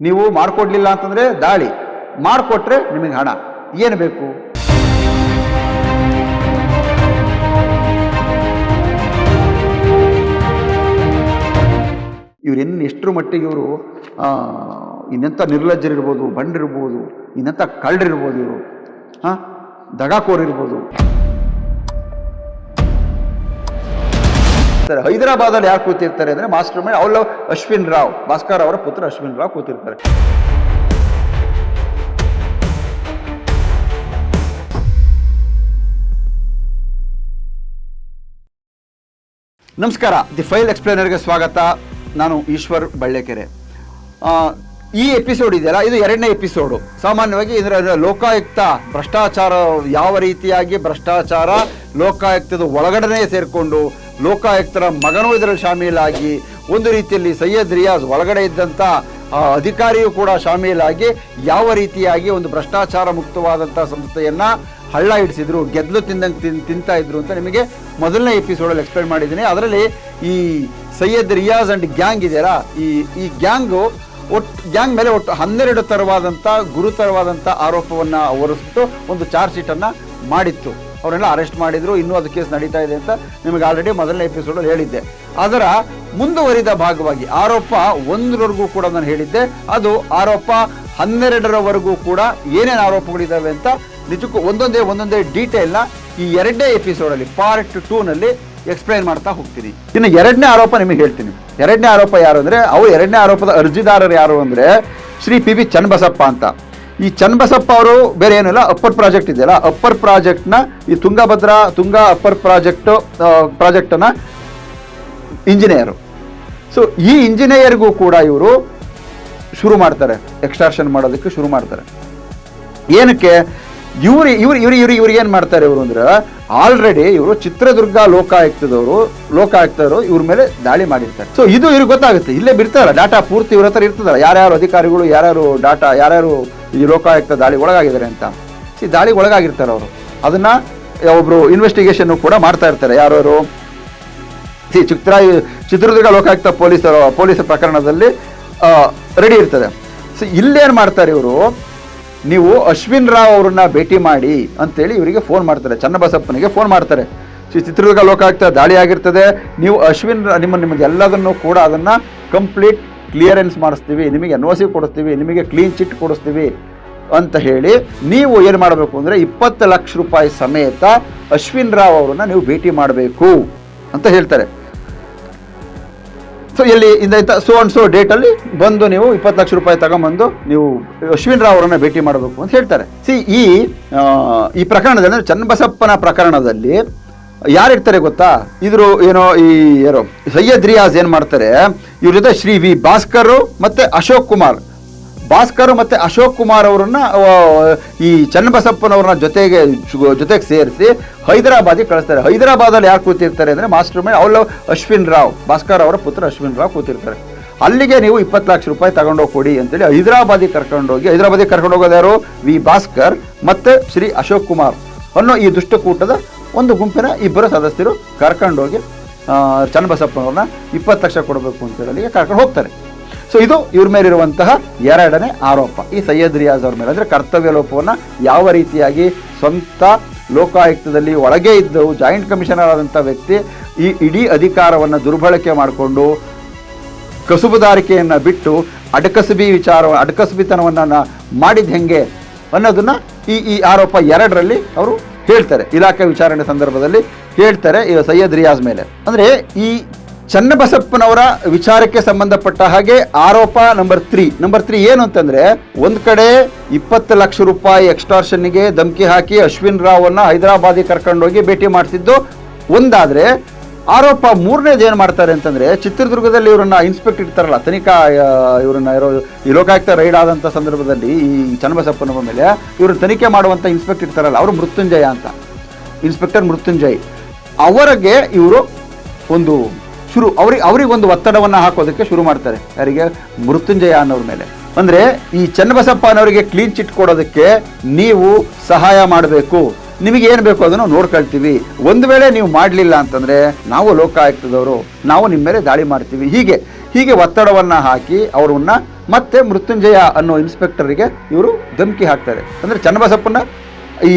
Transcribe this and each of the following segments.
ನೀವು ಮಾಡಿಕೊಡ್ಲಿಲ್ಲ ಅಂತಂದರೆ ದಾಳಿ. ಮಾಡಿಕೊಟ್ರೆ ನಿಮಗೆ ಹಣ. ಏನು ಬೇಕು? ಇನ್ನು ಎಷ್ಟರ ಮಟ್ಟಿಗೆ ಇವರು ಇನ್ನೆಂಥ ನಿರ್ಲಜ್ಜರಿರ್ಬೋದು, ಬಂಡಿರ್ಬೋದು, ಇನ್ನೆಂಥ ಕಳ್ಳರಿರ್ಬೋದು ಇವರು. ಹಾಂ? ದಗಾಕೋರಿರ್ಬೋದು ಸರ್ ಹೈದರಾಬಾದಲ್ಲಿ ಯಾರು ಕೂತಿರ್ತಾರೆ ಅಂದರೆ ಮಾಸ್ಟರ್ ಮೈಂಡ್ ಅವಳು ಅಶ್ವಿನ್ ರಾವ್. ಭಾಸ್ಕರ್ ಅವರ ಪುತ್ರ ಅಶ್ವಿನ್ ರಾವ್ ಕೂತಿರ್ತಾರೆ. ನಮಸ್ಕಾರ. ದಿ ಫೈಲ್ ಎಕ್ಸ್ಪ್ಲೇನರ್ಗೆ ಸ್ವಾಗತ. ನಾನು ಈಶ್ವರ್ ಬಳ್ಳೇಕೆರೆ. ಈ ಎಪಿಸೋಡ್ ಇದೆಯಲ್ಲ? ಇದು ಎರಡನೇ ಎಪಿಸೋಡು. ಸಾಮಾನ್ಯವಾಗಿ ಇದರ ಲೋಕಾಯುಕ್ತ ಭ್ರಷ್ಟಾಚಾರ ಯಾವ ರೀತಿಯಾಗಿ ಭ್ರಷ್ಟಾಚಾರ ಲೋಕಾಯುಕ್ತದ ಒಳಗಡೆನೇ ಸೇರಿಕೊಂಡು ಲೋಕಾಯುಕ್ತರ ಮಗನೂ ಇದರಲ್ಲಿ ಶಾಮೀಲಾಗಿ, ಒಂದು ರೀತಿಯಲ್ಲಿ ಸೈಯದ್ ರಿಯಾಜ್ ಒಳಗಡೆ ಇದ್ದಂಥ ಅಧಿಕಾರಿಯೂ ಕೂಡ ಶಾಮೀಲಾಗಿ ಯಾವ ರೀತಿಯಾಗಿ ಒಂದು ಭ್ರಷ್ಟಾಚಾರ ಮುಕ್ತವಾದಂಥ ಸಂಸ್ಥೆಯನ್ನು ಹಳ್ಳ ಹಿಡಿಸಿದ್ರು ಗೆದ್ದಲು ತಿಂದಂಗೆ ತಿನ್, ತಿಂತಾ ಇದ್ರು ಅಂತ ನಿಮಗೆ ಮೊದಲನೇ ಎಪಿಸೋಡಲ್ಲಿ ಎಕ್ಸ್ಪ್ಲೈನ್ ಮಾಡಿದ್ದೀನಿ. ಅದರಲ್ಲಿ ಈ ಸೈಯದ್ ರಿಯಾಜ್ ಅಂಡ್ ಗ್ಯಾಂಗ್ ಇದೆಯಲ್ಲ, ಈ ಈ ಗ್ಯಾಂಗು ಒಟ್ಟು ಗ್ಯಾಂಗ್ ಮೇಲೆ ಒಟ್ಟು ಹನ್ನೆರಡು ತರವಾದಂಥ ಗುರುತರವಾದಂಥ ಆರೋಪವನ್ನು ಹೊರಿಸ್ಬಿಟ್ಟು ಒಂದು ಚಾರ್ಜ್ ಶೀಟನ್ನು ಮಾಡಿತ್ತು. ಅವರೆಲ್ಲ ಅರೆಸ್ಟ್ ಮಾಡಿದ್ರು, ಇನ್ನೂ ಅದು ಕೇಸ್ ನಡೀತಾ ಇದೆ ಅಂತ ನಿಮಗೆ ಆಲ್ರೆಡಿ ಮೊದಲನೇ ಎಪಿಸೋಡಲ್ಲಿ ಹೇಳಿದ್ದೆ. ಅದರ ಮುಂದುವರಿದ ಭಾಗವಾಗಿ ಆರೋಪ ಒಂದರವರೆಗೂ ಕೂಡ ನಾನು ಹೇಳಿದ್ದೆ. ಅದು ಆರೋಪ ಹನ್ನೆರಡರವರೆಗೂ ಕೂಡ ಏನೇನು ಆರೋಪಗಳಿದ್ದಾವೆ ಅಂತ ನಿಜಕ್ಕೂ ಒಂದೊಂದೇ ಒಂದೊಂದೇ ಡೀಟೇಲ್ನ ಈ ಎರಡನೇ ಎಪಿಸೋಡಲ್ಲಿ ಪಾರ್ಟ್ ಟೂನಲ್ಲಿ ಎಕ್ಸ್ಪ್ಲೈನ್ ಮಾಡ್ತಾ ಹೋಗ್ತೀನಿ. ಇನ್ನು ಎರಡನೇ ಆರೋಪ ನಿಮಗೆ ಹೇಳ್ತೀನಿ. ಎರಡನೇ ಆರೋಪ ಯಾರು ಅಂದರೆ, ಅವು ಎರಡನೇ ಆರೋಪದ ಅರ್ಜಿದಾರರು ಯಾರು ಅಂದರೆ, ಶ್ರೀ ಪಿ ವಿ ಚನ್ನಬಸಪ್ಪ ಅಂತ. ಈ ಚನ್ನಬಸಪ್ಪ ಅವರು ಬೇರೆ ಏನಿಲ್ಲ, ಅಪ್ಪರ್ ಪ್ರಾಜೆಕ್ಟ್ ಇದೆಯಲ್ಲ, ಅಪ್ಪರ್ ಪ್ರಾಜೆಕ್ಟ್ನ, ಈ ತುಂಗಭದ್ರಾ, ತುಂಗ ಅಪ್ಪರ್ ಪ್ರಾಜೆಕ್ಟು ಪ್ರಾಜೆಕ್ಟನ್ನು ಇಂಜಿನಿಯರು. ಸೊ ಈ ಇಂಜಿನಿಯರ್ಗೂ ಕೂಡ ಇವರು ಶುರು ಮಾಡ್ತಾರೆ, ಎಕ್ಸ್ಟ್ರಾಕ್ಷನ್ ಮಾಡೋದಕ್ಕೆ ಶುರು ಮಾಡ್ತಾರೆ. ಏನಕ್ಕೆ? ಇವ್ರು ಇವ್ರು ಇವ್ರು ಇವ್ರು ಇವ್ರು ಏನು ಮಾಡ್ತಾರೆ ಇವರು ಅಂದ್ರೆ, ಆಲ್ರೆಡಿ ಇವರು ಚಿತ್ರದುರ್ಗ ಲೋಕಾಯುಕ್ತದವರು, ಲೋಕಾಯುಕ್ತರು ಇವ್ರ ಮೇಲೆ ದಾಳಿ ಮಾಡಿರ್ತಾರೆ. ಸೊ ಇದು ಇವ್ರಿಗೆ ಗೊತ್ತಾಗುತ್ತೆ. ಇಲ್ಲೇ ಬಿಡ್ತಾರಲ್ಲ, ಡಾಟಾ ಪೂರ್ತಿ ಇವ್ರ ಹತ್ರ ಇರ್ತದಲ್ಲ, ಯಾರ್ಯಾರು ಅಧಿಕಾರಿಗಳು, ಯಾರ್ಯಾರು ಡಾಟಾ, ಯಾರ್ಯಾರು ಈ ಲೋಕಾಯುಕ್ತ ದಾಳಿ ಒಳಗಾಗಿದ್ದಾರೆ ಅಂತ. ಸಿ ದಾಳಿಗೆ ಒಳಗಾಗಿರ್ತಾರೆ ಅವರು. ಅದನ್ನ ಒಬ್ರು ಇನ್ವೆಸ್ಟಿಗೇಷನ್ ಕೂಡ ಮಾಡ್ತಾ ಇರ್ತಾರೆ. ಯಾರು ಸಿ ಚಿತ್ರ ಚಿತ್ರದುರ್ಗ ಲೋಕಾಯುಕ್ತ ಪೊಲೀಸರು ಪೊಲೀಸ್ ಪ್ರಕರಣದಲ್ಲಿ ರೆಡಿ ಇರ್ತದೆ ಸೊ ಇಲ್ಲೇನು ಮಾಡ್ತಾರೆ ಇವರು? ನೀವು ಅಶ್ವಿನ್ ರಾವ್ ಅವ್ರನ್ನ ಭೇಟಿ ಮಾಡಿ ಅಂತೇಳಿ ಇವರಿಗೆ ಫೋನ್ ಮಾಡ್ತಾರೆ. ಚನ್ನಬಸಪ್ಪನಿಗೆ ಫೋನ್ ಮಾಡ್ತಾರೆ. ಚಿತ್ರದುರ್ಗ ಲೋಕಾಯುಕ್ತ ದಾಳಿ ಆಗಿರ್ತದೆ. ನೀವು ಅಶ್ವಿನ್, ನಿಮ್ಮ ನಿಮಗೆ ಎಲ್ಲದನ್ನು ಕೂಡ ಅದನ್ನು ಕಂಪ್ಲೀಟ್ ಕ್ಲಿಯರೆನ್ಸ್ ಮಾಡಿಸ್ತೀವಿ, ನಿಮಗೆ ಎನ್ ಒ ಕೊಡಿಸ್ತೀವಿ, ನಿಮಗೆ ಕ್ಲೀನ್ ಚಿಟ್ ಕೊಡಿಸ್ತೀವಿ ಅಂತ ಹೇಳಿ ನೀವು ಏನು ಮಾಡಬೇಕು ಅಂದರೆ ಇಪ್ಪತ್ತು ಲಕ್ಷ ರೂಪಾಯಿ ಸಮೇತ ಅಶ್ವಿನ್ ರಾವ್ ಅವರನ್ನು ನೀವು ಭೇಟಿ ಮಾಡಬೇಕು ಅಂತ ಹೇಳ್ತಾರೆ. ಸೊ ಎಲ್ಲಿ ಇಂದ ಸೊ ಅಂಡ್ ಸೋ ಡೇಟಲ್ಲಿ ಬಂದು ನೀವು ಇಪ್ಪತ್ತು ಲಕ್ಷ ರೂಪಾಯಿ ತಗೊಂಬಂದು ನೀವು ಅಶ್ವಿನ್ ರಾವ್ ಅವರನ್ನು ಭೇಟಿ ಮಾಡಬೇಕು ಅಂತ ಹೇಳ್ತಾರೆ. ಸಿ ಈ ಈ ಪ್ರಕರಣದಲ್ಲಿ ಅಂದರೆ ಚನ್ನಬಸಪ್ಪನ ಪ್ರಕರಣದಲ್ಲಿ ಯಾರಿರ್ತಾರೆ ಗೊತ್ತಾ? ಇದ್ರು ಏನೋ ಈ ಯಾರೋ ಸೈಯದ್ ರಿಯಾಜ್ ಏನು ಮಾಡ್ತಾರೆ? ಇವ್ರ ಜೊತೆ ಶ್ರೀ ವಿ ಭಾಸ್ಕರ್ ಮತ್ತೆ ಅಶೋಕ್ ಕುಮಾರ್. ಭಾಸ್ಕರ್ ಮತ್ತೆ ಅಶೋಕ್ ಕುಮಾರ್ ಅವರನ್ನ ಈ ಚನ್ನಬಸಪ್ಪನವ್ರನ್ನ ಜೊತೆಗೆ ಜೊತೆಗೆ ಸೇರಿಸಿ ಹೈದರಾಬಾದಿಗೆ ಕಳಿಸ್ತಾರೆ. ಹೈದರಾಬಾದಲ್ಲಿ ಯಾರು ಕೂತಿರ್ತಾರೆ ಅಂದ್ರೆ ಮಾಸ್ಟರ್ ಮೈಂಡ್ ಅವಳು ಅಶ್ವಿನ್ ರಾವ್. ಭಾಸ್ಕರ್ ಅವರ ಪುತ್ರ ಅಶ್ವಿನ್ ರಾವ್ ಕೂತಿರ್ತಾರೆ. ಅಲ್ಲಿಗೆ ನೀವು ಇಪ್ಪತ್ತು ಲಕ್ಷ ರೂಪಾಯಿ ತಗೊಂಡೋಗಿ ಕೊಡಿ ಅಂತೇಳಿ ಹೈದರಾಬಾದಿಗೆ ಕರ್ಕೊಂಡೋಗಿ ಹೈದರಾಬಾದಿಗೆ ಕರ್ಕೊಂಡು ಹೋಗೋದು ಯಾರು? ವಿ ಭಾಸ್ಕರ್ ಮತ್ತೆ ಶ್ರೀ ಅಶೋಕ್ ಕುಮಾರ್ ಅನ್ನೋ ಈ ದುಷ್ಟಕೂಟದ ಒಂದು ಗುಂಪಿನ ಇಬ್ಬರು ಸದಸ್ಯರು ಕರ್ಕೊಂಡೋಗಿ ಚನ್ನಬಸಪ್ಪನವ್ರನ್ನ ಇಪ್ಪತ್ತು ಲಕ್ಷ ಕೊಡಬೇಕು ಅಂತೇಳಿ ಹೇಳಿ ಕರ್ಕೊಂಡು ಹೋಗ್ತಾರೆ. ಸೊ ಇದು ಇವ್ರ ಮೇಲಿರುವಂತಹ ಎರಡನೇ ಆರೋಪ. ಈ ಸೈಯದ್ ರಿಯಾಜ್ ಅವ್ರ ಮೇಲೆ. ಅಂದರೆ ಕರ್ತವ್ಯ ಲೋಪವನ್ನು ಯಾವ ರೀತಿಯಾಗಿ ಸ್ವಂತ ಲೋಕಾಯುಕ್ತದಲ್ಲಿ ಒಳಗೆ ಇದ್ದವು ಜಾಯಿಂಟ್ ಕಮಿಷನರ್ ಆದಂಥ ವ್ಯಕ್ತಿ ಈ ಇಡೀ ಅಧಿಕಾರವನ್ನು ದುರ್ಬಳಕೆ ಮಾಡಿಕೊಂಡು ಕಸುಬುದಾರಿಕೆಯನ್ನು ಬಿಟ್ಟು ಅಡಕಸಬಿ ವಿಚಾರ, ಅಡಕಸಬಿತನವನ್ನು ಮಾಡಿದ ಹೆಂಗೆ ಅನ್ನೋದನ್ನು ಈ ಈ ಆರೋಪ ಎರಡರಲ್ಲಿ ಅವರು ಹೇಳ್ತಾರೆ. ಇಲಾಖೆ ವಿಚಾರಣೆ ಸಂದರ್ಭದಲ್ಲಿ ಹೇಳ್ತಾರೆ ಸೈಯದ್ ರಿಯಾಜ್ ಮೇಲೆ. ಅಂದರೆ ಈ ಚನ್ನಬಸಪ್ಪನವರ ವಿಚಾರಕ್ಕೆ ಸಂಬಂಧಪಟ್ಟ ಹಾಗೆ ಆರೋಪ ನಂಬರ್ ತ್ರೀ ನಂಬರ್ ತ್ರೀ ಏನು ಅಂತಂದ್ರೆ, ಒಂದ್ ಕಡೆ ಇಪ್ಪತ್ತು ಲಕ್ಷ ರೂಪಾಯಿ ಎಕ್ಸ್ಟಾರ್ಷನ್ಗೆ ಧಮಕಿ ಹಾಕಿ ಅಶ್ವಿನ್ ರಾವನ್ನ ಹೈದರಾಬಾದಿಗೆ ಕರ್ಕೊಂಡೋಗಿ ಭೇಟಿ ಮಾಡ್ತಿದ್ದು. ಒಂದಾದ್ರೆ ಆರೋಪ ಮೂರನೇದು ಏನು ಮಾಡ್ತಾರೆ ಅಂತಂದರೆ, ಚಿತ್ರದುರ್ಗದಲ್ಲಿ ಇವರನ್ನ ಇನ್ಸ್ಪೆಕ್ಟ್ ಇರ್ತಾರಲ್ಲ ತನಿಖಾ ಇವರನ್ನ ಇರೋ ಈ ಲೋಕಾಯುಕ್ತ ರೈಡ್ ಆದಂಥ ಸಂದರ್ಭದಲ್ಲಿ ಈ ಚನ್ನಬಸಪ್ಪನ ಮೇಲೆ ಇವರು ತನಿಖೆ ಮಾಡುವಂಥ ಇನ್ಸ್ಪೆಕ್ಟ್ ಇರ್ತಾರಲ್ಲ ಅವರು ಮೃತ್ಯುಂಜಯ ಅಂತ. ಇನ್ಸ್ಪೆಕ್ಟರ್ ಮೃತ್ಯುಂಜಯ್. ಅವರಿಗೆ ಇವರು ಒಂದು ಶುರು ಅವ್ರಿಗೆ ಅವ್ರಿಗೆ ಒಂದು ಒತ್ತಡವನ್ನು ಹಾಕೋದಕ್ಕೆ ಶುರು ಮಾಡ್ತಾರೆ. ಯಾರಿಗೆ? ಮೃತ್ಯುಂಜಯ ಅನ್ನೋರ ಮೇಲೆ. ಅಂದರೆ ಈ ಚನ್ನಬಸಪ್ಪ ಅನ್ನೋರಿಗೆ ಕ್ಲೀನ್ ಚಿಟ್ ಕೊಡೋದಕ್ಕೆ ನೀವು ಸಹಾಯ ಮಾಡಬೇಕು. ನಿಮಗೆ ಏನು ಬೇಕು ಅದನ್ನು ನೋಡ್ಕೊಳ್ತೀವಿ. ಒಂದು ವೇಳೆ ನೀವು ಮಾಡಲಿಲ್ಲ ಅಂತಂದರೆ ನಾವು ಲೋಕಾಯುಕ್ತದವರು, ನಾವು ನಿಮ್ಮ ಮೇಲೆ ದಾಳಿ ಮಾಡ್ತೀವಿ. ಹೀಗೆ ಹೀಗೆ ಒತ್ತಡವನ್ನು ಹಾಕಿ ಅವರನ್ನು ಮತ್ತೆ ಮೃತ್ಯುಂಜಯ ಅನ್ನೋ ಇನ್ಸ್ಪೆಕ್ಟರಿಗೆ ಇವರು ಧಮಕಿ ಹಾಕ್ತಾರೆ. ಅಂದರೆ ಚನ್ನಬಸಪ್ಪನ ಈ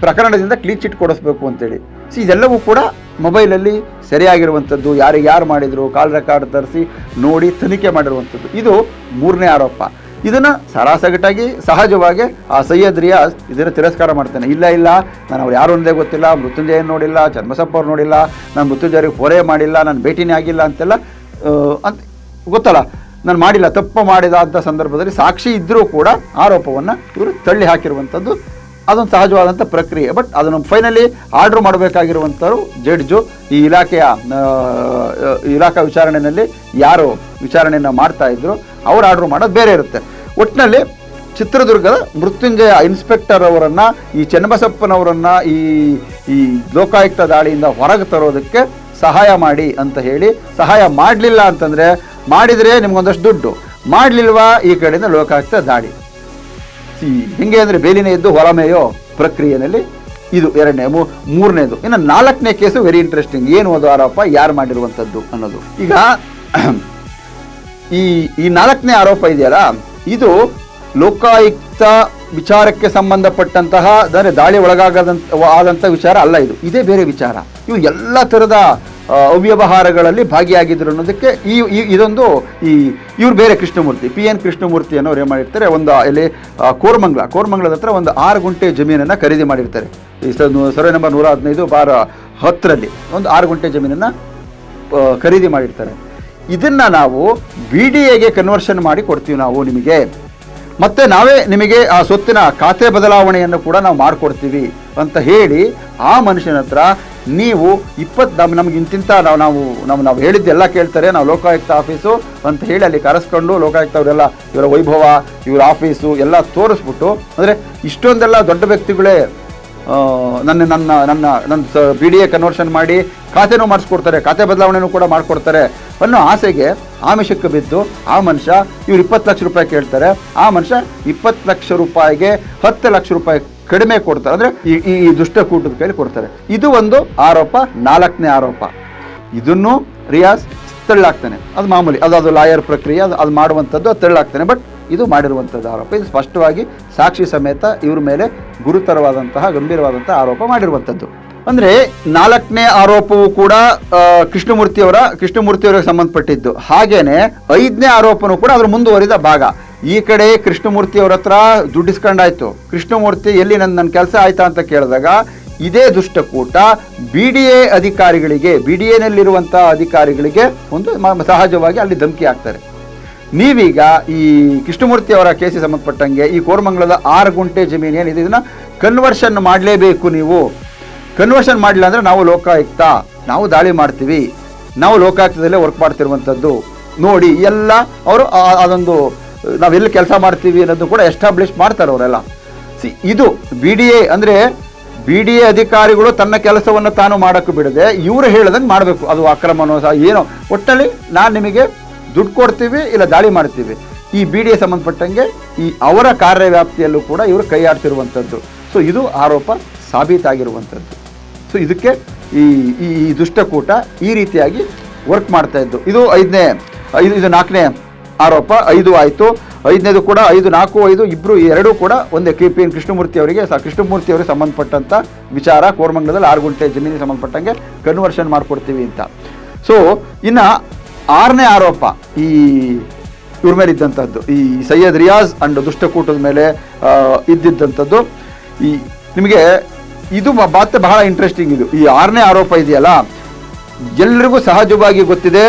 ಪ್ರಕರಣದಿಂದ ಕ್ಲೀನ್ ಚಿಟ್ ಕೊಡಿಸ್ಬೇಕು ಅಂತೇಳಿ. ಸೊ, ಇದೆಲ್ಲವೂ ಕೂಡ ಮೊಬೈಲಲ್ಲಿ ಸರಿಯಾಗಿರುವಂಥದ್ದು, ಯಾರಿಗೆ ಯಾರು ಮಾಡಿದರು, ಕಾಲ್ ರೆಕಾರ್ಡ್ ತರಿಸಿ ನೋಡಿ ತನಿಖೆ ಮಾಡಿರುವಂಥದ್ದು. ಇದು ಮೂರನೇ ಆರೋಪ. ಇದನ್ನು ಸರಾಸಗಟಾಗಿ ಸಹಜವಾಗಿ ಆ ಸೈಯದ್ ರಿಯಾಜ್ ಇದನ್ನು ತಿರಸ್ಕಾರ ಮಾಡ್ತಾನೆ. ಇಲ್ಲ ಇಲ್ಲ, ನಾನು ಅವ್ರು ಯಾರು ಒಂದೇ ಗೊತ್ತಿಲ್ಲ, ಮೃತ್ಯುಂಜಯನ್ ನೋಡಿಲ್ಲ ಚರ್ಮಸಪ್ಪ ಅವ್ರು ನೋಡಿಲ್ಲ, ನಾನು ಮೃತ್ಯುಂಜಯರಿಗೆ ಫೋರೇ ಮಾಡಿಲ್ಲ, ನಾನು ಭೇಟಿನೇ ಆಗಿಲ್ಲ ಅಂತೆಲ್ಲ ಅಂತ ಗೊತ್ತಲ್ಲ. ನಾನು ಮಾಡಿಲ್ಲ, ತಪ್ಪು ಮಾಡಿದ ಅಂತ ಸಂದರ್ಭದಲ್ಲಿ ಸಾಕ್ಷಿ ಇದ್ದರೂ ಕೂಡ ಆರೋಪವನ್ನು ಇವರು ತಳ್ಳಿ ಹಾಕಿರುವಂಥದ್ದು ಅದೊಂದು ಸಹಜವಾದಂಥ ಪ್ರಕ್ರಿಯೆ. ಬಟ್ ಅದನ್ನು ಫೈನಲಿ ಆರ್ಡರ್ ಮಾಡಬೇಕಾಗಿರುವಂಥವ್ರು ಜಡ್ಜು. ಈ ಇಲಾಖೆಯ ಇಲಾಖಾ ವಿಚಾರಣೆಯಲ್ಲಿ ಯಾರು ವಿಚಾರಣೆಯನ್ನು ಮಾಡ್ತಾ ಇದ್ರು, ಅವ್ರು ಆರ್ಡ್ರ್ ಮಾಡೋದು ಬೇರೆ ಇರುತ್ತೆ. ಒಟ್ಟಿನಲ್ಲಿ ಚಿತ್ರದುರ್ಗದ ಮೃತ್ಯುಂಜಯ ಇನ್ಸ್ಪೆಕ್ಟರ್ ಅವರನ್ನು, ಈ ಚನ್ನಬಸಪ್ಪನವರನ್ನು, ಈ ಈ ಲೋಕಾಯುಕ್ತ ದಾಳಿಯಿಂದ ಹೊರಗೆ ತರೋದಕ್ಕೆ ಸಹಾಯ ಮಾಡಿ ಅಂತ ಹೇಳಿ, ಸಹಾಯ ಮಾಡಲಿಲ್ಲ ಅಂತಂದರೆ ಮಾಡಿದರೆ ನಿಮ್ಗೊಂದಷ್ಟು ದುಡ್ಡು, ಮಾಡಲಿಲ್ವಾ ಈ ಕಡೆಯಿಂದ ಲೋಕಾಯುಕ್ತ ದಾಳಿ? ಹೆಂಗೆ ಅಂದರೆ ಬೇಲಿನೇ ಎದ್ದು ಹೊರಮೇಯೋ ಪ್ರಕ್ರಿಯೆಯಲ್ಲಿ ಇದು ಎರಡನೇ ಮೂರನೇದು, ಇನ್ನು ನಾಲ್ಕನೇ ಕೇಸು ವೆರಿ ಇಂಟ್ರೆಸ್ಟಿಂಗ್ ಏನು ಅದು ಆರೋಪ, ಯಾರು ಮಾಡಿರುವಂಥದ್ದು ಅನ್ನೋದು. ಈಗ, ಈ ಈ ನಾಲ್ಕನೇ ಆರೋಪ ಇದೆಯಲ್ಲ ಇದು ಲೋಕಾಯುಕ್ತ ವಿಚಾರಕ್ಕೆ ಸಂಬಂಧಪಟ್ಟಂತಹ, ಅಂದರೆ ದಾಳಿ ಒಳಗಾಗದಂತ ಆದಂಥ ವಿಚಾರ ಅಲ್ಲ ಇದು. ಇದೇ ಬೇರೆ ವಿಚಾರ. ಇವು ಎಲ್ಲ ಥರದ ಅವ್ಯವಹಾರಗಳಲ್ಲಿ ಭಾಗಿಯಾಗಿದ್ದರು ಅನ್ನೋದಕ್ಕೆ ಈ ಇದೊಂದು ಈ, ಇವ್ರು ಬೇರೆ ಕೃಷ್ಣಮೂರ್ತಿ, ಪಿ ಎನ್ ಕೃಷ್ಣಮೂರ್ತಿ ಅನ್ನೋರು ಏನು ಮಾಡಿರ್ತಾರೆ, ಒಂದು ಇಲ್ಲಿ ಕೋರ್ಮಂಗ್ಲ, ಕೋರ್ಮಂಗ್ಲದ ಹತ್ರ ಒಂದು ಆರು ಗುಂಟೆ ಜಮೀನನ್ನು ಖರೀದಿ ಮಾಡಿರ್ತಾರೆ. ಈ ಸರ್ವೆ ನಂಬರ್ ನೂರ ಹದಿನೈದು ಬಾರ ಹತ್ತರಲ್ಲಿ ಒಂದು ಆರು ಗುಂಟೆ ಜಮೀನನ್ನು ಖರೀದಿ ಮಾಡಿರ್ತಾರೆ. ಇದನ್ನ ನಾವು ಬಿ ಡಿ ಎಗೆ ಕನ್ವರ್ಷನ್ ಮಾಡಿ ಕೊಡ್ತೀವಿ ನಾವು ನಿಮಗೆ. ಮತ್ತೆ ನಾವೇ ನಿಮಗೆ ಆ ಸೊತ್ತಿನ ಖಾತೆ ಬದಲಾವಣೆಯನ್ನು ಕೂಡ ನಾವು ಮಾಡಿಕೊಡ್ತೀವಿ ಅಂತ ಹೇಳಿ ಆ ಮನುಷ್ಯನ ಹತ್ರ ನೀವು ಇಪ್ಪತ್ತು ನಮ್ಮ ನಮ್ಗೆ ಇಂತಿಂತ ನಾವು ನಾವು ನಾವು ನಾವು ಹೇಳಿದ್ದೆಲ್ಲ ಕೇಳ್ತಾರೆ. ನಾವು ಲೋಕಾಯುಕ್ತ ಆಫೀಸು ಅಂತ ಹೇಳಿ ಅಲ್ಲಿ ಕರೆಸ್ಕೊಂಡು ಲೋಕಾಯುಕ್ತ ಅವರೆಲ್ಲ ಇವರ ವೈಭವ, ಇವರ ಆಫೀಸು ಎಲ್ಲ ತೋರಿಸ್ಬಿಟ್ಟು, ಅಂದರೆ ಇಷ್ಟೊಂದೆಲ್ಲ ದೊಡ್ಡ ವ್ಯಕ್ತಿಗಳೇ ನನ್ನ ನನ್ನ ನನ್ನ ನನ್ನ ಬಿ ಡಿ ಎ ಕನ್ವರ್ಷನ್ ಮಾಡಿ ಖಾತೆನೂ ಮಾಡಿಸ್ಕೊಡ್ತಾರೆ. ಖಾತೆ ಬದಲಾವಣೆನೂ ಕೂಡ ಮಾಡಿಕೊಡ್ತಾರೆ. ಅನ್ನೋ ಆಸೆಗೆ ಆಮಿಷಕ್ಕೆ ಬಿದ್ದು ಆ ಮನುಷ್ಯ ಇವ್ರು ಇಪ್ಪತ್ತು ಲಕ್ಷ ರೂಪಾಯಿ ಕೇಳ್ತಾರೆ. ಆ ಮನುಷ್ಯ ಇಪ್ಪತ್ತು ಲಕ್ಷ ರೂಪಾಯಿಗೆ ಹತ್ತು ಲಕ್ಷ ರೂಪಾಯಿ ಕಡಿಮೆ ಕೊಡ್ತಾರೆ. ಅಂದರೆ ಈ ಈ ದುಷ್ಟಕೂಟದ ಕೈಲಿ ಕೊಡ್ತಾರೆ. ಇದು ಒಂದು ಆರೋಪ, ನಾಲ್ಕನೇ ಆರೋಪ. ಇದನ್ನು ರಿಯಾಜ್ ತಳ್ಳಾಗ್ತಾನೆ ಅದು ಮಾಮೂಲಿ, ಅದು ಅದು ಲಾಯರ್ ಪ್ರಕ್ರಿಯೆ, ಅದು ಅದು ಮಾಡುವಂಥದ್ದು ಅದು ತಳ್ಳಾಗ್ತಾನೆ ಬಟ್ ಇದು ಮಾಡಿರುವಂಥದ್ದು ಆರೋಪ. ಇದು ಸ್ಪಷ್ಟವಾಗಿ ಸಾಕ್ಷಿ ಸಮೇತ ಇವ್ರ ಮೇಲೆ ಗುರುತರವಾದಂತಹ, ಗಂಭೀರವಾದಂತಹ ಆರೋಪ ಮಾಡಿರುವಂಥದ್ದು. ಅಂದರೆ ನಾಲ್ಕನೇ ಆರೋಪವು ಕೂಡ ಕೃಷ್ಣಮೂರ್ತಿಯವರ ಕೃಷ್ಣಮೂರ್ತಿಯವರಿಗೆ ಸಂಬಂಧಪಟ್ಟಿದ್ದು. ಹಾಗೇನೆ ಐದನೇ ಆರೋಪನೂ ಕೂಡ ಅದ್ರ ಮುಂದುವರಿದ ಭಾಗ. ಈ ಕಡೆ ಕೃಷ್ಣಮೂರ್ತಿಯವ್ರ ಹತ್ರ ದುಡ್ಡಿಸ್ಕೊಂಡಾಯ್ತು. ಕೃಷ್ಣಮೂರ್ತಿ, ಎಲ್ಲಿ ನನ್ನ ನನ್ನ ಕೆಲಸ ಆಯ್ತಾ ಅಂತ ಕೇಳಿದಾಗ, ಇದೇ ದುಷ್ಟಕೂಟ ಬಿ ಡಿ ಎ ಅಧಿಕಾರಿಗಳಿಗೆ ಬಿ ಡಿ ಎನಲ್ಲಿರುವಂಥ ಅಧಿಕಾರಿಗಳಿಗೆ ಒಂದು ಸಹಜವಾಗಿ ಅಲ್ಲಿ ಧಮಕಿ ಹಾಕ್ತಾರೆ. ನೀವೀಗ ಈ ಕೃಷ್ಣಮೂರ್ತಿ ಅವರ ಕೇಸಿಗೆ ಸಂಬಂಧಪಟ್ಟಂಗೆ ಈ ಕೋರಮಂಗಲದ ಆರು ಗುಂಟೆ ಜಮೀನು ಏನಿದೆ, ಇದನ್ನ ಕನ್ವರ್ಷನ್ ಮಾಡಲೇಬೇಕು ನೀವು. ಕನ್ವರ್ಷನ್ ಮಾಡಲಿಲ್ಲ ಅಂದರೆ ನಾವು ಲೋಕಾಯುಕ್ತ, ನಾವು ದಾಳಿ ಮಾಡ್ತೀವಿ. ನಾವು ಲೋಕಾಯುಕ್ತದಲ್ಲೇ ವರ್ಕ್ ಮಾಡ್ತಿರುವಂಥದ್ದು. ನೋಡಿ, ಎಲ್ಲ ಅವರು ಅದೊಂದು ಅದೊಂದು ನಾವೆಲ್ಲಿ ಕೆಲಸ ಮಾಡ್ತೀವಿ ಅನ್ನೋದು ಕೂಡ ಎಸ್ಟಾಬ್ಲಿಷ್ ಮಾಡ್ತಾರೆ ಅವರೆಲ್ಲ. ಸಿ, ಇದು ಬಿ ಡಿ ಎ ಅಂದರೆ ಬಿ ಡಿ ಎ ಅಧಿಕಾರಿಗಳು ತನ್ನ ಕೆಲಸವನ್ನು ತಾನು ಮಾಡೋಕ್ಕೆ ಬಿಡದೆ ಇವರು ಹೇಳದಂಗೆ ಮಾಡಬೇಕು. ಅದು ಅಕ್ರಮನೋ ಸಹ ಏನೋ. ಒಟ್ಟಲ್ಲಿ ನಾನು ನಿಮಗೆ ದುಡ್ಡು ಕೊಡ್ತೀವಿ ಇಲ್ಲ ದಾಳಿ ಮಾಡ್ತೀವಿ. ಈ ಬಿ ಡಿ ಎ ಸಂಬಂಧಪಟ್ಟಂಗೆ ಈ ಅವರ ಕಾರ್ಯವ್ಯಾಪ್ತಿಯಲ್ಲೂ ಕೂಡ ಇವರು ಕೈ ಆಡ್ತಿರುವಂಥದ್ದು. ಸೊ ಇದು ಆರೋಪ ಸಾಬೀತಾಗಿರುವಂಥದ್ದು. ಸೊ ಇದಕ್ಕೆ ಈ ಈ ದುಷ್ಟಕೂಟ ಈ ರೀತಿಯಾಗಿ ವರ್ಕ್ ಮಾಡ್ತಾ ಇದ್ದು ಇದು ಐದನೇ, ಐದು, ಇದು ನಾಲ್ಕನೇ ಆರೋಪ. ಐದು ಆಯಿತು. ಐದನೇದು ಕೂಡ ಐದು, ನಾಲ್ಕು, ಐದು ಇಬ್ಬರು ಎರಡೂ ಕೂಡ ಒಂದೇ ಕೆ ಪಿ ಎನ್ ಕೃಷ್ಣಮೂರ್ತಿ ಅವರಿಗೆ, ಸ, ಕೃಷ್ಣಮೂರ್ತಿ ಅವರಿಗೆ ಸಂಬಂಧಪಟ್ಟಂಥ ವಿಚಾರ. ಕೋರಮಂಗಲದಲ್ಲಿ ಆರು ಗುಂಟೆ ಜಮೀನಿಗೆ ಸಂಬಂಧಪಟ್ಟಂಗೆ ಕನ್ವರ್ಷನ್ ಮಾಡಿಕೊಡ್ತೀವಿ ಅಂತ. ಸೊ ಇನ್ನು ಆರನೇ ಆರೋಪ ಈ ಇವ್ರ ಮೇಲೆ ಇದ್ದಂಥದ್ದು ಈ ಸೈಯದ್ ರಿಯಾಜ್ ಅಂಡ್ ದುಷ್ಟಕೂಟದ ಮೇಲೆ ಇದ್ದಿದ್ದಂಥದ್ದು ಈ ನಿಮಗೆ ಇದು ಮಾತು ಬಹಳ ಇಂಟ್ರೆಸ್ಟಿಂಗ್ ಇದು. ಈ ಆರನೇ ಆರೋಪ ಇದೆಯಲ್ಲ, ಎಲ್ರಿಗೂ ಸಹಜವಾಗಿ ಗೊತ್ತಿದೆ,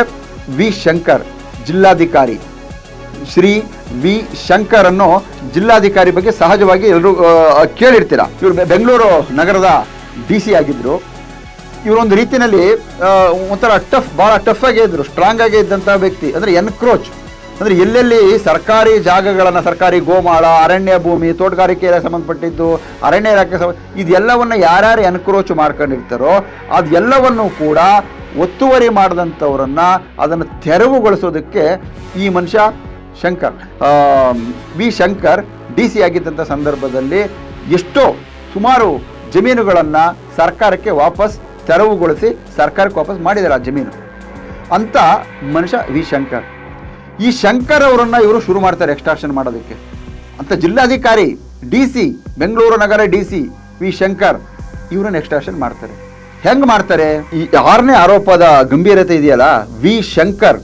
ವಿ ಶಂಕರ್, ಜಿಲ್ಲಾಧಿಕಾರಿ. ಶ್ರೀ ವಿ ಶಂಕರ್ ಅನ್ನೋ ಜಿಲ್ಲಾಧಿಕಾರಿ ಬಗ್ಗೆ ಸಹಜವಾಗಿ ಎಲ್ಲರೂ ಕೇಳಿರ್ತೀರ. ಇವರು ಬೆಂಗಳೂರು ನಗರದ ಡಿ ಸಿ ಆಗಿದ್ರು. ಇವರೊಂದು ರೀತಿಯಲ್ಲಿ ಒಂಥರ ಟಫ್ ಭಾಳ ಟಫ್ ಆಗೇ ಇದ್ರು ಸ್ಟ್ರಾಂಗ್ ಆಗೇ ಇದ್ದಂಥ ವ್ಯಕ್ತಿ, ಅಂದರೆ ಎನ್ಕ್ರೋಚ್ ಅಂದರೆ ಎಲ್ಲೆಲ್ಲಿ ಸರ್ಕಾರಿ ಜಾಗಗಳನ್ನು, ಸರ್ಕಾರಿ ಗೋಮಾಳ, ಅರಣ್ಯ ಭೂಮಿ ತೋಟಗಾರಿಕೆಗೆ ಸಂಬಂಧಪಟ್ಟಿದ್ದು, ಅರಣ್ಯ ಇಲಾಖೆ ಸಂಬಂಧ ಇದೆಲ್ಲವನ್ನು ಯಾರ್ಯಾರು ಎನ್ಕ್ರೋಚ್ ಮಾಡ್ಕೊಂಡಿರ್ತಾರೋ, ಅದೆಲ್ಲವನ್ನು ಕೂಡ ಒತ್ತುವರಿ ಮಾಡಿದಂಥವ್ರನ್ನು ಅದನ್ನು ತೆರವುಗೊಳಿಸೋದಕ್ಕೆ ಈ ಮನುಷ್ಯ Shankar V Shankar, D C ಆಗಿದ್ದಂಥ ಸಂದರ್ಭದಲ್ಲಿ ಎಷ್ಟೋ ಸುಮಾರು ಜಮೀನುಗಳನ್ನು ಸರ್ಕಾರಕ್ಕೆ ವಾಪಸ್ ತೆರವುಗೊಳಿಸಿ ಸರ್ಕಾರಕ್ಕೆ ವಾಪಸ್ ಮಾಡಿದ್ದಾರೆ ಆ ಜಮೀನು. ಅಂತ ಮನುಷ್ಯ ವಿ. ಶಂಕರ್. ಈ ಶಂಕರ್ ಅವರನ್ನು ಇವರು ಶುರು ಮಾಡ್ತಾರೆ ಎಕ್ಸ್ಟ್ರಾಕ್ಷನ್ ಮಾಡೋದಕ್ಕೆ. ಅಂತ ಜಿಲ್ಲಾಧಿಕಾರಿ ಡಿ. ಸಿ. ಬೆಂಗಳೂರು ನಗರ ಡಿ. ಸಿ. ವಿ. ಶಂಕರ್ ಇವರನ್ನು ಎಕ್ಸ್ಟ್ರಾಕ್ಷನ್ ಮಾಡ್ತಾರೆ. ಹೆಂಗ್ ಮಾಡ್ತಾರೆ? ಈ ಆರನೇ ಆರೋಪದ ಗಂಭೀರತೆ ಇದೆಯಲ್ಲ? ವಿ. ಶಂಕರ್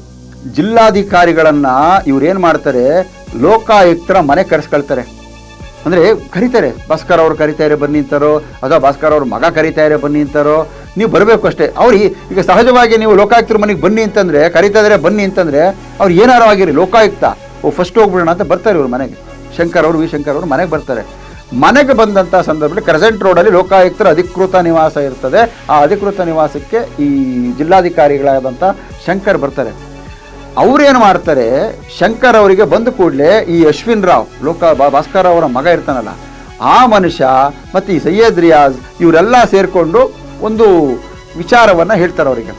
ಜಿಲ್ಲಾಧಿಕಾರಿಗಳನ್ನ ಇವ್ರೇನ್ ಮಾಡ್ತಾರೆ? ಲೋಕಾಯುಕ್ತರ ಮನೆ ಕರೆಸ್ಕೊಳ್ತಾರೆ. ಅಂದ್ರೆ ಕರೀತಾರೆ. ಭಾಸ್ಕರ್ ಅವ್ರು ಕರೀತಾರೆ ಬನ್ನಿ ಅಂತಾರೋ, ಅಥವಾ ಭಾಸ್ಕರ್ ಅವ್ರ ಮಗ ಕರೀತಾರೆ ಬನ್ನಿ ಅಂತಾರೋ ನೀವು ಬರಬೇಕು ಅಷ್ಟೇ. ಅವ್ರು, ಈಗ ಸಹಜವಾಗಿ ನೀವು ಲೋಕಾಯುಕ್ತರ ಮನೆಗೆ ಬನ್ನಿ ಅಂತಂದ್ರೆ ಕರೀತಾ ಇದಾರೆ ಬನ್ನಿ ಅಂತಂದ್ರೆ, ಅವ್ರು ಏನಾರು ಆಗಿರಿ, ಲೋಕಾಯುಕ್ತ. ಓ ಫಸ್ಟ್ ಹೋಗ್ಬಿಡೋಣ ಅಂತ ಬರ್ತಾರೆ ಇವ್ರು ಮನೆಗೆ. ಶಂಕರ್ ಅವರು ವಿ ಶಂಕರ್ ಅವರು ಮನೆಗೆ ಬರ್ತಾರೆ. ಮನೆಗೆ ಬಂದಂಥ ಸಂದರ್ಭದಲ್ಲಿ ಕ್ರೆಸೆಂಟ್ ರೋಡಲ್ಲಿ ಲೋಕಾಯುಕ್ತರ ಅಧಿಕೃತ ನಿವಾಸ ಇರ್ತದೆ. ಆ ಅಧಿಕೃತ ನಿವಾಸಕ್ಕೆ ಈ ಜಿಲ್ಲಾಧಿಕಾರಿಗಳಾದಂಥ ಶಂಕರ್ ಬರ್ತಾರೆ. ಅವರೇನು ಮಾಡ್ತಾರೆ, ಶಂಕರ್ ಅವರಿಗೆ ಬಂದ ಕೂಡಲೇ ಈ ಅಶ್ವಿನ್ ರಾವ್, ಲೋಕ ಭಾಸ್ಕರ್ ಅವರ ಮಗ ಇರ್ತಾನಲ್ಲ, ಆ ಮನುಷ್ಯ ಮತ್ತು ಈ ಸೈಯದ್ ರಿಯಾಜ್, ಇವರೆಲ್ಲ ಸೇರಿಕೊಂಡು ಒಂದು ವಿಚಾರವನ್ನು ಹೇಳ್ತಾರೆ ಅವರಿಗೆ.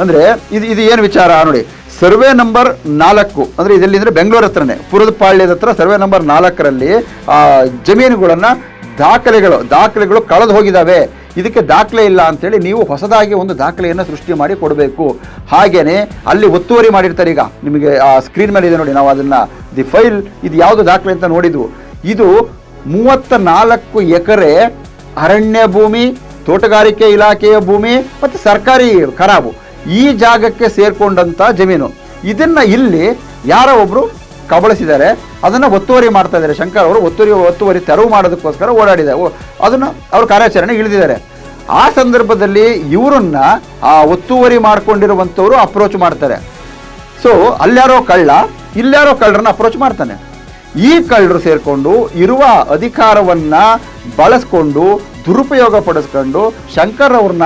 ಅಂದರೆ ಇದು ಇದು ಏನು ವಿಚಾರ ನೋಡಿ, ಸರ್ವೆ ನಂಬರ್ ನಾಲ್ಕು, ಅಂದರೆ ಇದೆಲ್ಲಿ ಅಂದರೆ ಬೆಂಗಳೂರು ಹತ್ರನೇ, ಪುರದಪಾಳ್ಯದ ಹತ್ರ ಸರ್ವೆ ನಂಬರ್ ನಾಲ್ಕರಲ್ಲಿ ಜಮೀನುಗಳನ್ನು ದಾಖಲೆಗಳು ದಾಖಲೆಗಳು ಕಳೆದು ಹೋಗಿದ್ದಾವೆ ಇದಕ್ಕೆ ದಾಖಲೆ ಇಲ್ಲ ಅಂತೇಳಿ ನೀವು ಹೊಸದಾಗಿ ಒಂದು ದಾಖಲೆಯನ್ನು ಸೃಷ್ಟಿ ಮಾಡಿ ಕೊಡಬೇಕು. ಹಾಗೇ ಅಲ್ಲಿ ಒತ್ತುವರಿ ಮಾಡಿರ್ತಾರೆ ಈಗ. ನಿಮಗೆ, ಆ ಸ್ಕ್ರೀನ್ ಮೇಲೆ ಇದೆ ನೋಡಿ, ನಾವು ಅದನ್ನು ದಿ ಫೈಲ್ ಇದು ಯಾವುದು ದಾಖಲೆ ಅಂತ ನೋಡಿದ್ವು. ಇದು ಮೂವತ್ತ ನಾಲ್ಕು ಎಕರೆ ಅರಣ್ಯ ಭೂಮಿ ತೋಟಗಾರಿಕೆ ಇಲಾಖೆಯ ಭೂಮಿ ಮತ್ತು ಸರ್ಕಾರಿ ಖರಾಬು ಈ ಜಾಗಕ್ಕೆ ಸೇರ್ಕೊಂಡಂತ ಜಮೀನು. ಇದನ್ನ ಇಲ್ಲಿ ಯಾರೋ ಒಬ್ಬರು ಕಬಳಿಸಿದ್ದಾರೆ. ಅದನ್ನ ಒತ್ತುವರಿ ಮಾಡ್ತಾ ಇದ್ದಾರೆ. ಶಂಕರ್ ಅವರು ಒತ್ತುವರಿ ಒತ್ತುವರಿ ತೆರವು ಮಾಡೋದಕ್ಕೋಸ್ಕರ ಓಡಾಡಿದ್ದಾರೆ. ಓ- ಅದನ್ನ ಅವರು ಕಾರ್ಯಾಚರಣೆ ಇಳಿದಿದ್ದಾರೆ. ಆ ಸಂದರ್ಭದಲ್ಲಿ ಇವರನ್ನ ಆ ಒತ್ತುವರಿ ಮಾಡ್ಕೊಂಡಿರುವಂಥವ್ರು ಅಪ್ರೋಚ್ ಮಾಡ್ತಾರೆ. ಸೊ ಅಲ್ಯಾರೋ ಕಳ್ಳ ಇಲ್ಯಾರೋ ಕಳ್ಳರನ್ನ ಅಪ್ರೋಚ್ ಮಾಡ್ತಾನೆ. ಈ ಕಳ್ಳರು ಸೇರ್ಕೊಂಡು ಇರುವ ಅಧಿಕಾರವನ್ನ ಬಳಸ್ಕೊಂಡು ದುರುಪಯೋಗ ಪಡಿಸ್ಕೊಂಡು ಶಂಕರ್ ಅವ್ರನ್ನ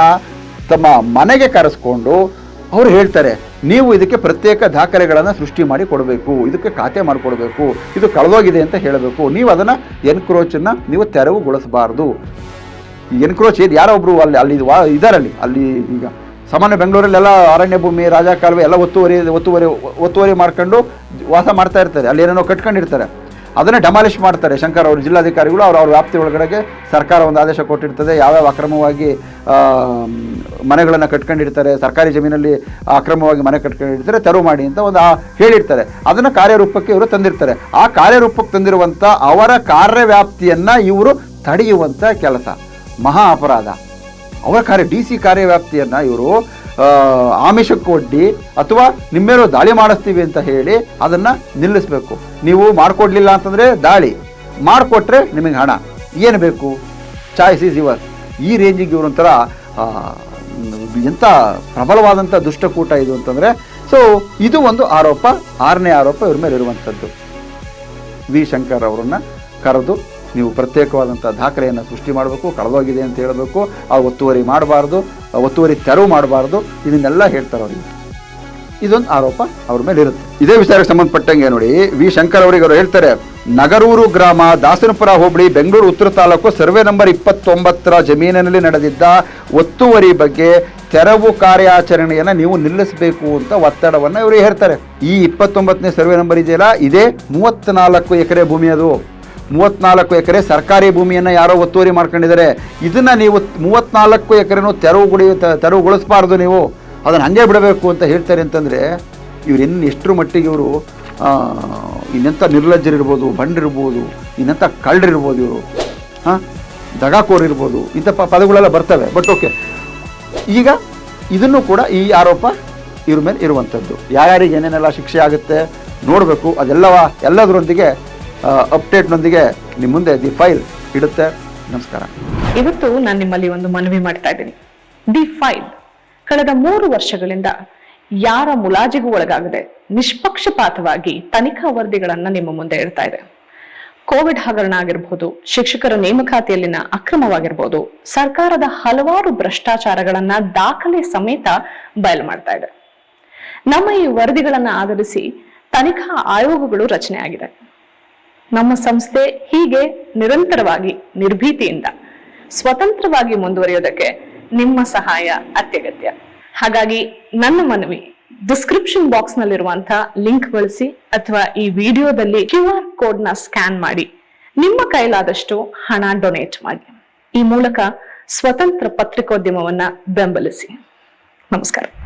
ತಮ್ಮ ಮನೆಗೆ ಕರೆಸ್ಕೊಂಡು ಅವ್ರು ಹೇಳ್ತಾರೆ, ನೀವು ಇದಕ್ಕೆ ಪ್ರತ್ಯೇಕ ದಾಖಲೆಗಳನ್ನು ಸೃಷ್ಟಿ ಮಾಡಿ ಕೊಡಬೇಕು, ಇದಕ್ಕೆ ಖಾತೆ ಮಾಡಿಕೊಡ್ಬೇಕು, ಇದು ಕಳೆದೋಗಿದೆ ಅಂತ ಹೇಳಬೇಕು. ನೀವು ಅದನ್ನು ಎನ್ಕ್ರೋಚನ್ನು ನೀವು ತೆರವುಗೊಳಿಸಬಾರ್ದು. ಎನ್ಕ್ರೋಚ್ ಇದು ಯಾರೊಬ್ಬರು ಅಲ್ಲಿ ಅಲ್ಲಿ ವಾ- ಇದಾರಲ್ಲಿ, ಅಲ್ಲಿ ಈಗ ಸಾಮಾನ್ಯ ಬೆಂಗಳೂರಲ್ಲೆಲ್ಲ ಅರಣ್ಯ ಭೂಮಿ, ರಾಜಕಾಲುವೆ ಎಲ್ಲ ಒತ್ತುವರಿ ಒತ್ತುವರಿ ಒತ್ತುವರಿ ಮಾಡ್ಕೊಂಡು ವಾಸ ಮಾಡ್ತಾ ಇರ್ತಾರೆ. ಅಲ್ಲಿ ಏನೇನೋ ಕಟ್ಕೊಂಡಿರ್ತಾರೆ. ಅದನ್ನೇ ಡಮಾಲಿಷ್ ಮಾಡ್ತಾರೆ. ಶಂಕರ್ ಅವರು ಜಿಲ್ಲಾಧಿಕಾರಿಗಳು, ಅವರು ಅವ್ರ ವ್ಯಾಪ್ತಿ ಒಳಗಡೆಗೆ ಸರ್ಕಾರ ಒಂದು ಆದೇಶ ಕೊಟ್ಟಿರ್ತದೆ. ಯಾವ್ಯಾವ ಅಕ್ರಮವಾಗಿ ಮನೆಗಳನ್ನು ಕಟ್ಕೊಂಡಿರ್ತಾರೆ, ಸರ್ಕಾರಿ ಜಮೀನಲ್ಲಿ ಅಕ್ರಮವಾಗಿ ಮನೆ ಕಟ್ಕೊಂಡಿರ್ತಾರೆ, ತೆರವು ಮಾಡಿ ಅಂತ ಒಂದು ಹೇಳಿರ್ತಾರೆ. ಅದನ್ನು ಕಾರ್ಯರೂಪಕ್ಕೆ ಇವರು ತಂದಿರ್ತಾರೆ. ಆ ಕಾರ್ಯರೂಪಕ್ಕೆ ತಂದಿರುವಂಥ ಅವರ ಕಾರ್ಯವ್ಯಾಪ್ತಿಯನ್ನು ಇವರು ತಡೆಯುವಂಥ ಕೆಲಸ. ಮಹಾ ಅಪರಾಧ. ಅವರ ಕಾರ್ಯ, ಡಿ ಸಿ ಕಾರ್ಯವ್ಯಾಪ್ತಿಯನ್ನು ಇವರು ಆಮಿಷಕ್ಕೆ ಒಡ್ಡಿ ಅಥವಾ ನಿಮ್ಮೇಲೂ ದಾಳಿ ಮಾಡಿಸ್ತೀವಿ ಅಂತ ಹೇಳಿ ಅದನ್ನು ನಿಲ್ಲಿಸಬೇಕು. ನೀವು ಮಾಡಿಕೊಡ್ಲಿಲ್ಲ ಅಂತಂದರೆ ದಾಳಿ. ಮಾಡಿಕೊಟ್ರೆ ನಿಮಗೆ ಹಣ. ಏನು ಬೇಕು? ಚಾಯ್ಸ್ ಈಸ್ ಯುವರ್ ಈ ರೇಂಜಿಗೆ ಇವರು ಒಂಥರ ಆ, ಎಂಥ ಪ್ರಬಲವಾದಂಥ ದುಷ್ಟಕೂಟ ಇದು ಅಂತಂದರೆ ಸೊ ಇದು ಒಂದು ಆರೋಪ. ಆರನೇ ಆರೋಪ ಇವ್ರ ಮೇಲೆ ಇರುವಂಥದ್ದು ವಿ. ಶಂಕರ್ ಅವರನ್ನು ಕರೆದು ನೀವು ಪ್ರತ್ಯೇಕವಾದಂಥ ದಾಖಲೆಯನ್ನು ಸೃಷ್ಟಿ ಮಾಡಬೇಕು, ಕಳೆದೋಗಿದೆ ಅಂತ ಹೇಳಬೇಕು, ಆ ಒತ್ತುವರಿ ಮಾಡಬಾರ್ದು ಒತ್ತುವರಿ ತೆರವು ಮಾಡಬಾರ್ದು, ಇದನ್ನೆಲ್ಲ ಹೇಳ್ತಾರೆ ಅವರಿಗೆ. ಇದೊಂದು ಆರೋಪ ಅವ್ರ ಮೇಲೆ ಇರುತ್ತೆ. ಇದೇ ವಿಚಾರಕ್ಕೆ ಸಂಬಂಧಪಟ್ಟಂಗೆ ನೋಡಿ, ವಿ. ಶಂಕರ್ ಅವರಿಗೆ ಅವರು ಹೇಳ್ತಾರೆ, ನಗರೂರು ಗ್ರಾಮ, ದಾಸನಪುರ ಹೋಬಳಿ, ಬೆಂಗಳೂರು ಉತ್ತರ ತಾಲೂಕು ಸರ್ವೆ ನಂಬರ್ ಇಪ್ಪತ್ತೊಂಬತ್ತರ ಜಮೀನಿನಲ್ಲಿ ನಡೆದಿದ್ದ ಒತ್ತುವರಿ ಬಗ್ಗೆ ತೆರವು ಕಾರ್ಯಾಚರಣೆಯನ್ನು ನೀವು ನಿಲ್ಲಿಸಬೇಕು ಅಂತ ಒತ್ತಡವನ್ನು ಇವರು ಹೇಳ್ತಾರೆ. ಈ ಇಪ್ಪತ್ತೊಂಬತ್ತನೇ ಸರ್ವೆ ನಂಬರ್ ಇದೆಯಲ್ಲ, ಇದೇ ಮೂವತ್ತ್ನಾಲ್ಕು ಎಕರೆ ಭೂಮಿ ಅದು. ಮೂವತ್ನಾಲ್ಕು ಎಕರೆ ಸರ್ಕಾರಿ ಭೂಮಿಯನ್ನು ಯಾರೋ ಒತ್ತುವರಿ ಮಾಡ್ಕೊಂಡಿದ್ದಾರೆ. ಇದನ್ನು ನೀವು ಮೂವತ್ನಾಲ್ಕು ಎಕರೆನೂ ತೆರವುಗೊಳಿ ತೆರವುಗೊಳಿಸಬಾರ್ದು ನೀವು. ಅದನ್ನು ಹಂಗೆ ಬಿಡಬೇಕು ಅಂತ ಹೇಳ್ತಾರೆ ಅಂತಂದರೆ, ಇವ್ರು ಇನ್ನು ಎಷ್ಟರ ಮಟ್ಟಿಗೆ ಇವರು ಇನ್ನೆಂಥ ನಿರ್ಲಜ್ಜರಿರ್ಬೋದು ಬಂಡಿರ್ಬೋದು ಇನ್ನೆಂಥ ಕಳ್ಳರಿರ್ಬೋದು ಇವರು. ಹಾಂ? ದಗಾಕೋರ್ ಇರ್ಬೋದು, ಇಂಥ ಪದಗಳೆಲ್ಲ ಬರ್ತವೆ. ಬಟ್ ಓಕೆ ಈಗ ಇದನ್ನು ಕೂಡ ಈ ಆರೋಪ ಇವ್ರ ಮೇಲೆ ಇರುವಂಥದ್ದು. ಯಾರ್ಯಾರಿಗೆ ಏನೇನೆಲ್ಲ ಶಿಕ್ಷೆ ಆಗುತ್ತೆ ನೋಡಬೇಕು. ಅದೆಲ್ಲವ ಎಲ್ಲದರೊಂದಿಗೆ ಅಪ್ಡೇಟ್ನೊಂದಿಗೆ ನಿಮ್ಮ ಮುಂದೆ ದಿ ಫೈಲ್ ಇಡುತ್ತೆ. ನಮಸ್ಕಾರ. ಇವತ್ತು ನಾನು ನಿಮ್ಮಲ್ಲಿ ಒಂದು ಮನವಿ ಮಾಡ್ತಾ ಇದ್ದೀನಿ. ದಿ ಫೈಲ್ ಕಳೆದ ಮೂರು ವರ್ಷಗಳಿಂದ ಯಾರ ಮುಲಾಜಿಗೂ ಒಳಗಾಗದೆ ನಿಷ್ಪಕ್ಷಪಾತವಾಗಿ ತನಿಖಾ ವರದಿಗಳನ್ನ ನಿಮ್ಮ ಮುಂದೆ ಇಡ್ತಾ ಇದೆ. ಕೋವಿಡ್ ಹಗರಣ ಆಗಿರಬಹುದು ಶಿಕ್ಷಕರ ನೇಮಕಾತಿಯಲ್ಲಿನ ಅಕ್ರಮವಾಗಿರ್ಬೋದು, ಸರ್ಕಾರದ ಹಲವಾರು ಭ್ರಷ್ಟಾಚಾರಗಳನ್ನ ದಾಖಲೆ ಸಮೇತ ಬಯಲು ಮಾಡ್ತಾ ಇದೆ. ನಮ್ಮ ಈ ವರದಿಗಳನ್ನ ಆಧರಿಸಿ ತನಿಖಾ ಆಯೋಗಗಳು ರಚನೆ ಆಗಿದೆ. ನಮ್ಮ ಸಂಸ್ಥೆ ಹೀಗೆ ನಿರಂತರವಾಗಿ ನಿರ್ಭೀತಿಯಿಂದ ಸ್ವತಂತ್ರವಾಗಿ ಮುಂದುವರಿಯೋದಕ್ಕೆ ನಿಮ್ಮ ಸಹಾಯ ಅತ್ಯಗತ್ಯ. ಹಾಗಾಗಿ ನನ್ನ ಮನವಿ ಡಿಸ್ಕ್ರಿಪ್ಷನ್ ಬಾಕ್ಸ್ ನಲ್ಲಿರುವಂತಹ ಲಿಂಕ್ ಬಳಸಿ ಅಥವಾ ಈ ವಿಡಿಯೋದಲ್ಲಿ ಕ್ಯೂ ಆರ್ ಕೋಡ್ನ ಸ್ಕ್ಯಾನ್ ಮಾಡಿ. ನಿಮ್ಮ ಕೈಲಾದಷ್ಟು ಹಣ ಡೊನೇಟ್ ಮಾಡಿ. ಈ ಮೂಲಕ ಸ್ವತಂತ್ರ ಪತ್ರಿಕೋದ್ಯಮವನ್ನ ಬೆಂಬಲಿಸಿ. ನಮಸ್ಕಾರ.